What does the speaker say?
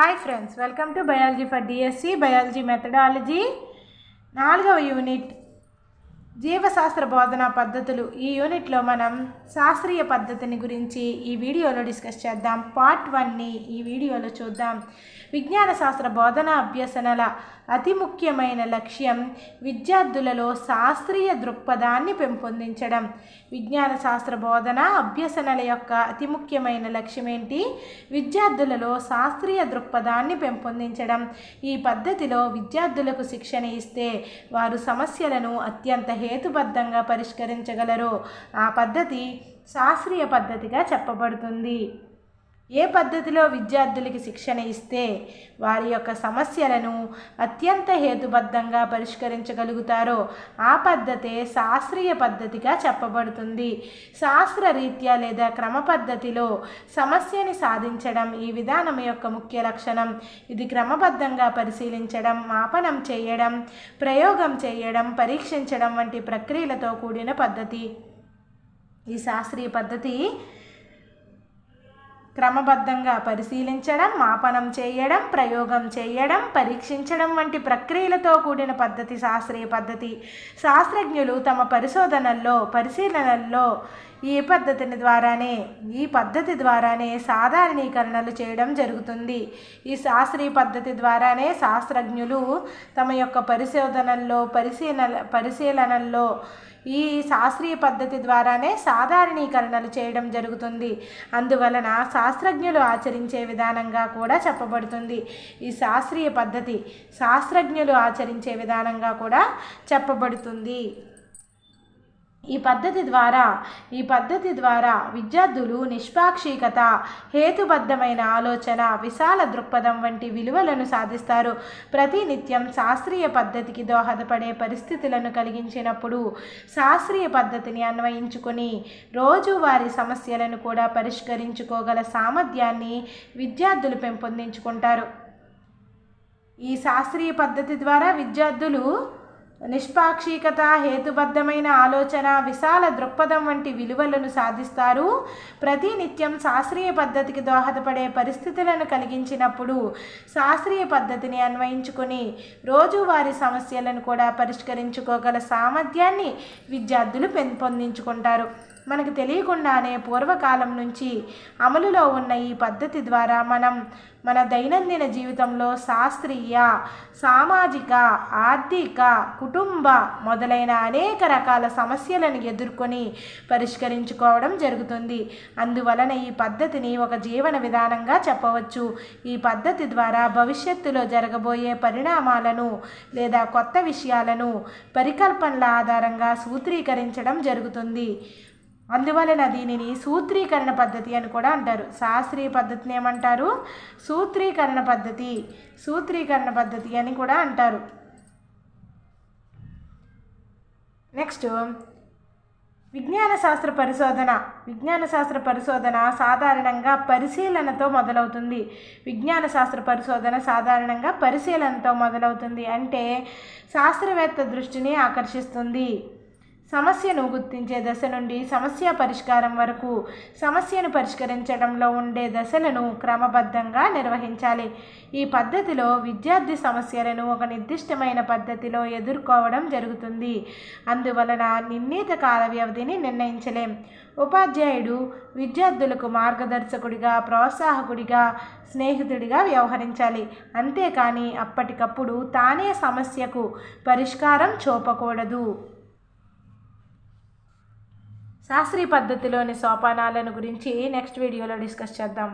Hi friends welcome to biology for DSC biology methodology నాలుగవ unit జీవశాస్త్ర బోధనా పద్ధతులు ఈ యూనిట్లో మనం శాస్త్రీయ పద్ధతిని గురించి ఈ వీడియోలో డిస్కస్ చేద్దాం. పార్ట్ వన్ని ఈ వీడియోలో చూద్దాం. విజ్ఞాన శాస్త్ర బోధనా అభ్యసనల అతి ముఖ్యమైన లక్ష్యం విద్యార్థులలో శాస్త్రీయ దృక్పథాన్ని పెంపొందించడం. విజ్ఞాన శాస్త్ర బోధన అభ్యసనల యొక్క అతి ముఖ్యమైన లక్ష్యం ఏంటి విద్యార్థులలో శాస్త్రీయ దృక్పథాన్ని పెంపొందించడం. ఈ పద్ధతిలో విద్యార్థులకు శిక్షణ ఇస్తే వారు సమస్యలను అత్యంత హేతుబద్ధంగా పరిష్కరించగలరు. ఆ పద్ధతి శాస్త్రీయ పద్ధతిగా చెప్పబడుతుంది. ఏ పద్ధతిలో విద్యార్థులకి శిక్షణ ఇస్తే వారి యొక్క సమస్యలను అత్యంత హేతుబద్ధంగా పరిష్కరించగలుగుతారో ఆ పద్ధతే శాస్త్రీయ పద్ధతిగా చెప్పబడుతుంది. శాస్త్ర రీత్యా లేదా క్రమ పద్ధతిలో సమస్యని సాధించడం ఈ విధానం యొక్క ముఖ్య లక్షణం. ఇది క్రమబద్ధంగా పరిశీలించడం మాపనం చేయడం ప్రయోగం చేయడం పరీక్షించడం వంటి ప్రక్రియలతో కూడిన పద్ధతి. ఈ శాస్త్రీయ పద్ధతి క్రమబద్ధంగా పరిశీలించడం మాపనం చేయడం ప్రయోగం చేయడం పరీక్షించడం వంటి ప్రక్రియలతో కూడిన పద్ధతి శాస్త్రీయ పద్ధతి. శాస్త్రజ్ఞులు తమ పరిశోధనల్లో పరిశీలనల్లో ఈ పద్ధతిని ద్వారానే ఈ పద్ధతి ద్వారానే సాధారణీకరణలు చేయడం జరుగుతుంది. ఈ శాస్త్రీయ పద్ధతి ద్వారానే శాస్త్రజ్ఞులు తమ యొక్క పరిశోధనల్లో పరిశీలన పరిశీలనల్లో ఈ శాస్త్రీయ పద్ధతి ద్వారానే సాధారణీకరణలు చేయడం జరుగుతుంది. అందువలన శాస్త్రజ్ఞులు ఆచరించే విధానంగా కూడా చెప్పబడుతుంది. ఈ శాస్త్రీయ పద్ధతి శాస్త్రజ్ఞులు ఆచరించే విధానంగా కూడా చెప్పబడుతుంది. ఈ పద్ధతి ద్వారా ఈ పద్ధతి ద్వారా విద్యార్థులు నిష్పాక్షికత హేతుబద్ధమైన ఆలోచన విశాల దృక్పథం వంటి విలువలను సాధిస్తారు. ప్రతినిత్యం శాస్త్రీయ పద్ధతికి దోహదపడే పరిస్థితులను కలిగించినప్పుడు శాస్త్రీయ పద్ధతిని అన్వయించుకొని రోజువారీ సమస్యలను కూడా పరిష్కరించుకోగల సామర్థ్యాన్ని విద్యార్థులు పెంపొందించుకుంటారు. ఈ శాస్త్రీయ పద్ధతి ద్వారా విద్యార్థులు నిష్పాక్షికత హేతుబద్ధమైన ఆలోచన విశాల దృక్పథం వంటి విలువలను సాధిస్తారు. ప్రతినిత్యం శాస్త్రీయ పద్ధతికి దోహదపడే పరిస్థితులను కలిగించినప్పుడు శాస్త్రీయ పద్ధతిని అన్వయించుకొని రోజువారీ సమస్యలను కూడా పరిష్కరించుకోగల సామర్థ్యాన్ని విద్యార్థులు పెంపొందించుకుంటారు మనకు తెలియకుండానే పూర్వకాలం నుంచి అమలులో ఉన్న ఈ పద్ధతి ద్వారా మనం మన దైనందిన జీవితంలో శాస్త్రీయ సామాజిక ఆర్థిక కుటుంబ మొదలైన అనేక రకాల సమస్యలను ఎదుర్కొని పరిష్కరించుకోవడం జరుగుతుంది. అందువలన ఈ పద్ధతిని ఒక జీవన విధానంగా చెప్పవచ్చు. ఈ పద్ధతి ద్వారా భవిష్యత్తులో జరగబోయే పరిణామాలను లేదా కొత్త విషయాలను పరికల్పనల ఆధారంగా సూత్రీకరించడం జరుగుతుంది. అందువలన దీనిని సూత్రీకరణ పద్ధతి అని కూడా అంటారు. శాస్త్రీయ పద్ధతిని ఏమంటారు? సూత్రీకరణ పద్ధతి. సూత్రీకరణ పద్ధతి అని కూడా అంటారు. నెక్స్ట్ విజ్ఞాన శాస్త్ర పరిశోధన. విజ్ఞాన శాస్త్ర పరిశోధన సాధారణంగా పరిశీలనతో మొదలవుతుంది. విజ్ఞాన శాస్త్ర పరిశోధన సాధారణంగా పరిశీలనతో మొదలవుతుంది. అంటే శాస్త్రవేత్త దృష్టిని ఆకర్షిస్తుంది. సమస్యను గుర్తించే దశ నుండి సమస్య పరిష్కారం వరకు సమస్యను పరిష్కరించడంలో ఉండే దశలను క్రమబద్ధంగా నిర్వహించాలి. ఈ పద్ధతిలో విద్యార్థి సమస్యలను ఒక నిర్దిష్టమైన పద్ధతిలో ఎదుర్కోవడం జరుగుతుంది. అందువలన నిర్ణీత కాల వ్యవధిని నిర్ణయించలేం. ఉపాధ్యాయుడు విద్యార్థులకు మార్గదర్శకుడిగా ప్రోత్సాహకుడిగా స్నేహితుడిగా వ్యవహరించాలి. అంతేకాని అప్పటికప్పుడు తానే సమస్యకు పరిష్కారం చూపకూడదు. శాస్త్రీయ పద్ధతిలోని సోపానాలను గురించి నెక్స్ట్ వీడియోలో డిస్కస్ చేద్దాం.